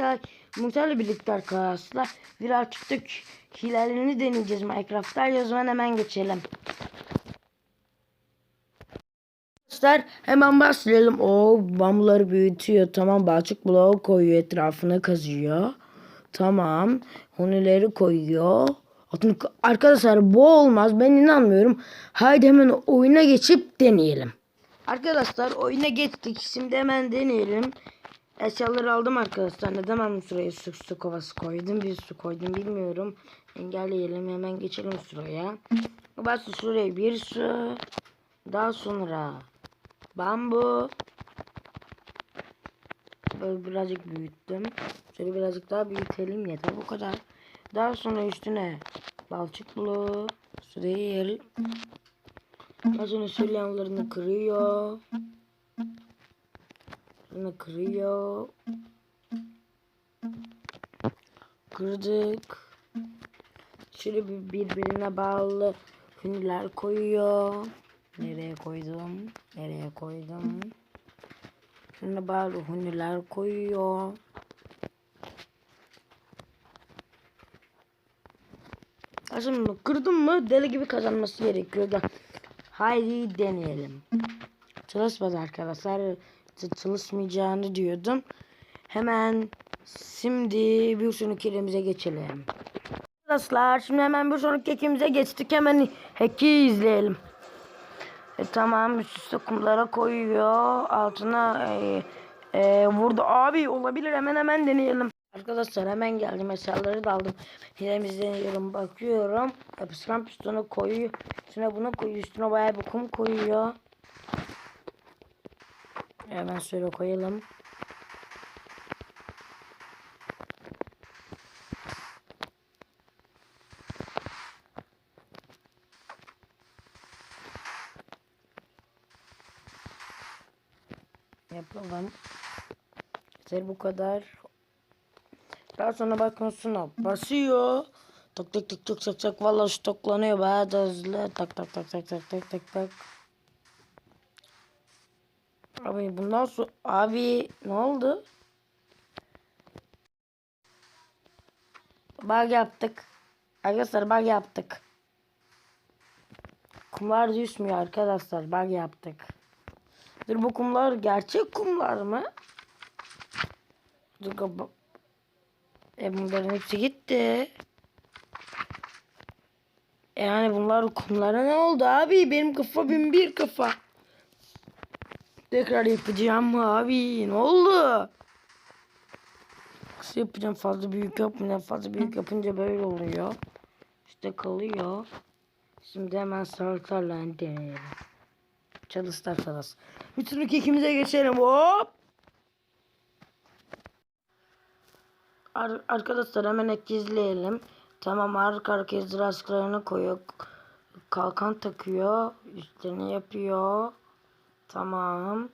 birlikte Muhtar'la birlikte arkadaşlar viral çıktık hilelerini deneyeceğiz Minecraft'ta. O zaman hemen geçelim. Arkadaşlar hemen başlayalım. O bambuları büyütüyor. Tamam balçık bloğu koyuyor etrafını kazıyor. Tamam. Hunileri koyuyor. Arkadaşlar bu olmaz. Ben inanmıyorum. Haydi hemen oyuna geçip deneyelim. Arkadaşlar oyuna geçtik. Şimdi hemen deneyelim. Eşyaları aldım arkadaşlar. Neden ben şuraya su, su kovası koydum? Bir su koydum bilmiyorum. Engelleyelim. Hemen geçelim şuraya. Bas şuraya bir su. Daha sonra bambu. Böyle birazcık büyüttüm. Şöyle birazcık daha büyütelim yeter bu kadar. Daha sonra üstüne balçık bloğu. Su değil. Daha sonra su yanlarını kırıyor. Sonra kırıyor. Kırdık. Şöyle bir birbirine bağlı hünürler koyuyor. Nereye koydum? Nereye koydum? Şuna bağlı hünürler koyuyor. Aslında kırdım mı deli gibi kazanması gerekiyor da. Haydi deneyelim. Çalışmadı arkadaşlar. Çalışmayacağını diyordum. Hemen şimdi bir sonraki elimize geçelim. Arkadaşlar şimdi hemen bir sonraki ekimize geçtik. Hemen heki izleyelim. E, tamam üst üste kumlara koyuyor. Altına e, e, vurdu. Abi olabilir hemen hemen deneyelim. Arkadaşlar hemen geldim. Eşyaları da aldım. Hilemizi deniyorum. Bakıyorum. Yapışkan pistonu koyuyor. Üstüne bunu koyuyor. Üstüne bayağı bir kum koyuyor. Hemen şöyle koyalım. Yapalım. Yeter bu kadar. Daha sonra bakın şuna basıyor. Tak tak tak tak tak tak valla stoklanıyor bayağı da hızlı. Tak tak tak tak tak tak tak tak. Abi bundan sonra abi ne oldu? Bug yaptık. Arkadaşlar bug yaptık. Kumlar düşmüyor arkadaşlar bug yaptık. Dur bu kumlar gerçek kumlar mı? Dur E bunların hepsi gitti. E yani bunlar kumlara ne oldu abi? Benim kafa bin bir kafa. Tekrar yapacağım abi? Ne oldu? Kısa yapacağım fazla büyük yapmayacağım. Fazla büyük yapınca böyle oluyor. İşte kalıyor. Şimdi hemen saltarla deneyelim. Çalıştı arkadaş. Bütün ikimize geçelim. Hop. Ar arkadaşlar hemen ek izleyelim. Tamam arka arkaya zırhlarını koyuyor. Kalkan takıyor. Üstlerini yapıyor. Tamam.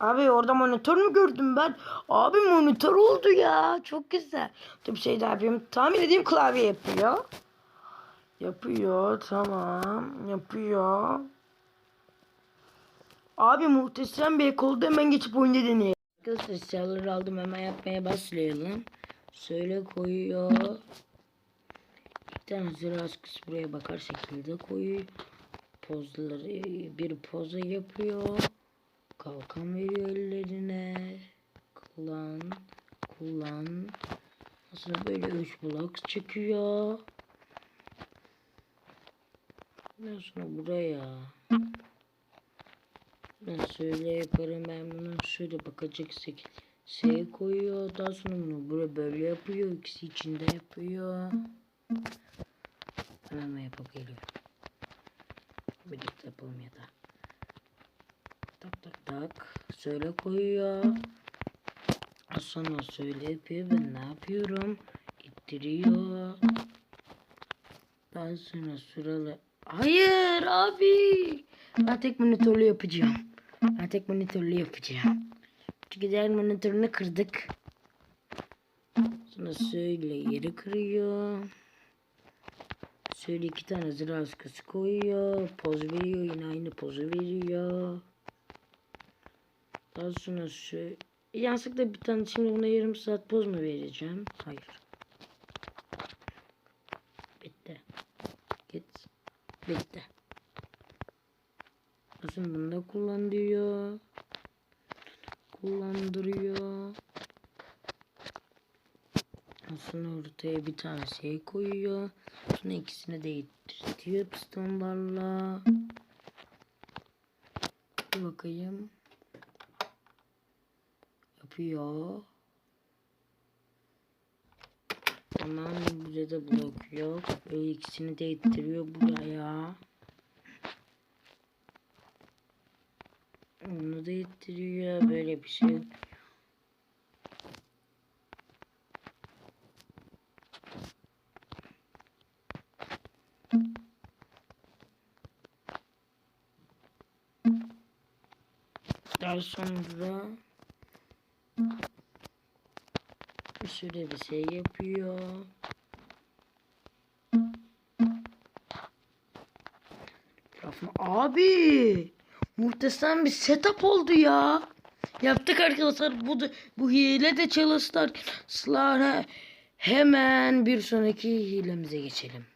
Abi orada monitör mü gördüm ben? Abi monitör oldu ya. Çok güzel. Dur bir şey daha yapayım. Tahmin edeyim klavye yapıyor. Yapıyor. Tamam. Yapıyor. Abi muhteşem bir ek oldu. Hemen geçip oyunda deneyelim. Arkadaşlar silahları aldım. Hemen yapmaya başlayalım. Şöyle koyuyor. Bir tane zırh askısı buraya bakar şekilde koyuyor. Pozları bir poza yapıyor. Kalkan veriyor ellerine. Kullan. Kullan. Sonra böyle üç blok çıkıyor. Ondan sonra buraya. Ben şöyle yaparım ben bunu şöyle bakacak şekil şey koyuyor. Daha sonra bunu buraya böyle yapıyor. İkisi içinde yapıyor. Hemen yapıp geliyor. Birlikte yapalım ya da. Tak tak tak. Şöyle koyuyor. Sonra şöyle yapıyor. Ben ne yapıyorum? İttiriyor. Daha sonra sıralı. Hayır abi. Ben tek monitörlü yapacağım. Ben tek monitörlü yapacağım. Çünkü diğer monitörünü kırdık. Sonra şöyle yeri kırıyor. Şöyle iki tane zırh askısı koyuyor. Poz veriyor. Yine aynı pozu veriyor. Daha sonra şu Yanlışlıkla bir tane şimdi buna yarım saat poz mu vereceğim? Hayır. Bitti. Git. Bitti. Şimdi bunu da kullan diyor. Kullandırıyor. Aslında ortaya bir tane şey koyuyor. Sonra ikisini değiştiriyor pistonlarla. Bir bakayım. Yapıyor. Tamam da blok yok. Böyle ikisini değiştiriyor buraya. Onu da ittiriyor. Böyle bir şey. Daha sonra şöyle bir şey yapıyor. Abi muhteşem bir setup oldu ya. Yaptık arkadaşlar. Bu da, bu hile de çalıştılar. Hemen bir sonraki hilemize geçelim.